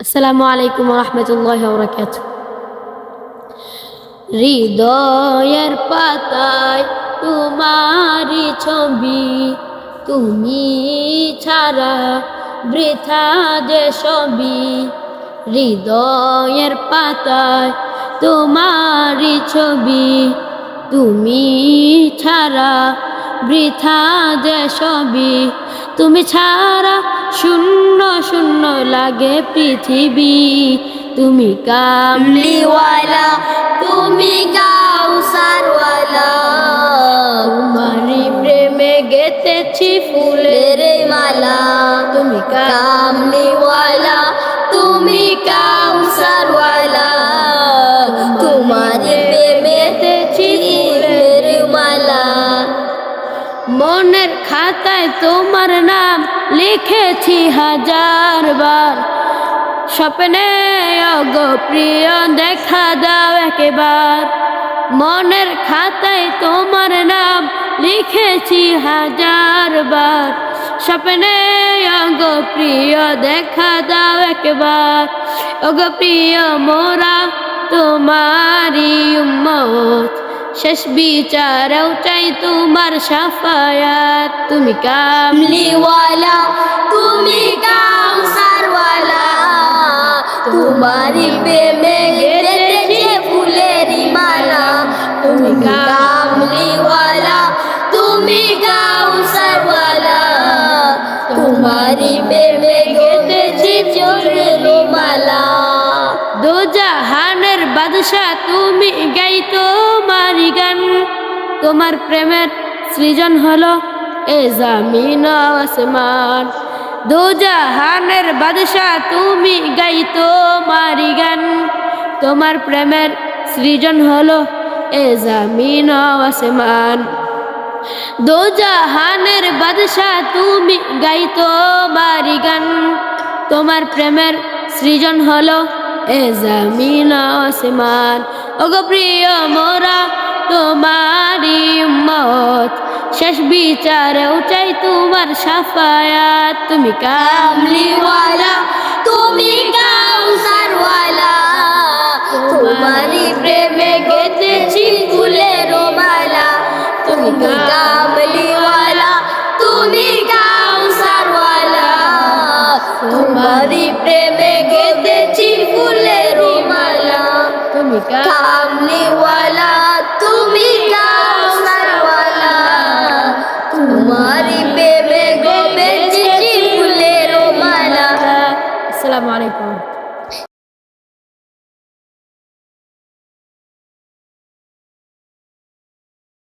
আসসালামু আলাইকুম রহমতুল্লাহ বরকাত হৃদয়ের পাতায় তোমারি ছবি, তুমি ছাড়া বৃথা যে ছবি। হৃদয়ের পাতায় তোমারি ছবি, তুমি ছাড়া বৃথা যে ছবি। তুমি ছাড়া শূন্য শূন্য লাগে পৃথিবী। তুমি কামলিওয়ালা, তুমি তোমারি প্রেমে গেতেছি ফুলের মালা। তুমি কামলিওয়ালা, তুমি প্রেমে মনের খাতায় তোমার নাম লিখেছি হাজার বার। স্বপ্নে প্রিয়, দেখা দাও একেবার। মনের খাতায় তোমার নাম লিখেছি হাজার বার। স্বপ্নে প্রিয়, দেখা দাও একবার। প্রিয় মোরা তোমারি উম্মত। শেষ বিচারেও চাই তোমার সাফায়াত। তুমি কামলিওয়ালা, তুমি কাউসারওয়ালা। তোমারি প্রেমে গেছে ফুলেরি মালা। তুমি কামলিওয়ালা, তুমি কাউসারওয়ালা। তোমারি প্রেমে গেছে চোরেরি মালা। দো জাহানের বাদশা তুমি গাই গান তোমার প্রেমের সৃজন হলো এ জামিন আসমান। দো জাহানের বাদশা তুমি গাই তোমারি গান তোমার প্রেমের সৃজন হলো এ জামিন আসমান। দো জাহানের বাদশা তুমি গাই তোমারি গান তোমার প্রেমের সৃজন হলো এ জামিন আসমান। ওগো প্রিয় মোরা তোমারি মত শেষ বিচারেও চাই তোমার সাফায়াত। তুমি কামলিওয়ালা, তুমি কাউসারওয়ালা। তোমারি প্রেমে গেতেছি ফুলের মালা। তুমি কামলিওয়ালা, তুমি তোমারি প্রেমে গেতেছি ফুলের মালা। তুমি কামলিওয়ালা।